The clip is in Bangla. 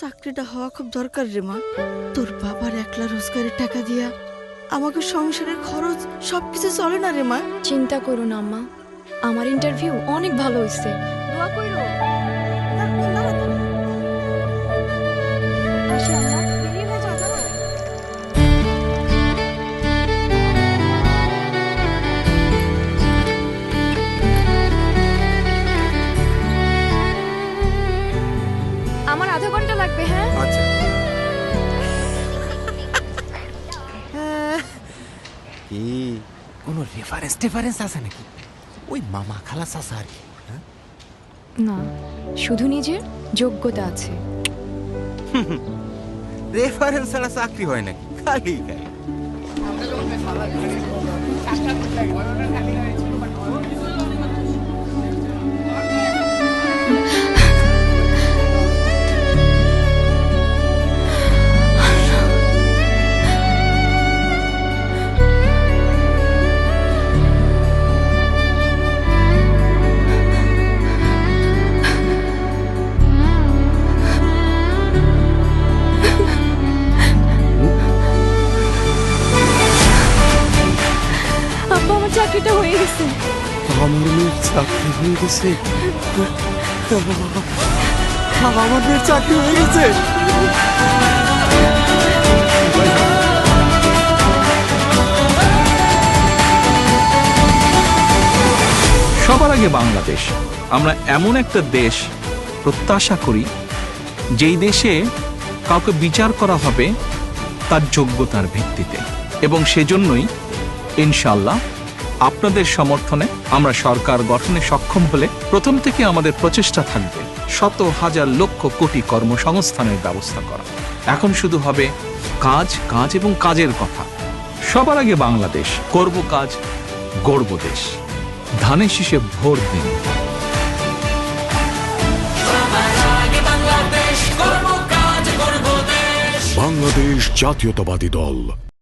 চাকরিটা হওয়া খুব দরকার রে মা। তোর বাবার একলা রোজগারের টাকা দিয়া আমাকে সংসারের খরচ সবকিছু চলে না রে মা। চিন্তা করুন আম্মা আমার ইন্টারভিউ অনেক ভালো হয়েছে দোয়া কইরো কি কোনো রেফারেন্স টেফারেন্স আছে নাকি? ওই মামা খালা আছে আর কি হ্যাঁ? না শুধু নিজের যোগ্যতা আছে। রেফারেন্স ছাড়া চাকরি হয় নাকি? খালি খালি। চাকরিটা হয়ে গেছে। আমার মেয়ের চাকরি হয়ে গেছে। আমার মেয়ের চাকরি হয়ে গেছে। সবার আগে বাংলাদেশ। আমরা এমন একটা দেশ প্রত্যাশা করি যেই দেশে কাউকে বিচার করা হবে তার যোগ্যতার ভিত্তিতে। এবং সেজন্যই ইনশাল্লাহ আপনাদের সমর্থনে আমরা সরকার গঠনে সক্ষম হলে প্রথম থেকে আমাদের প্রচেষ্টা থাকবে শত হাজার লক্ষ কোটি কর্মসংস্থানের ব্যবস্থা করা। এখন শুধু হবে কাজ কাজ এবং কাজের কথা। সবার আগে বাংলাদেশ, করব কাজ, গড়ব দেশ। ধানের শীষে ভোট দিন। বাংলাদেশ জাতীয়তাবাদী দল।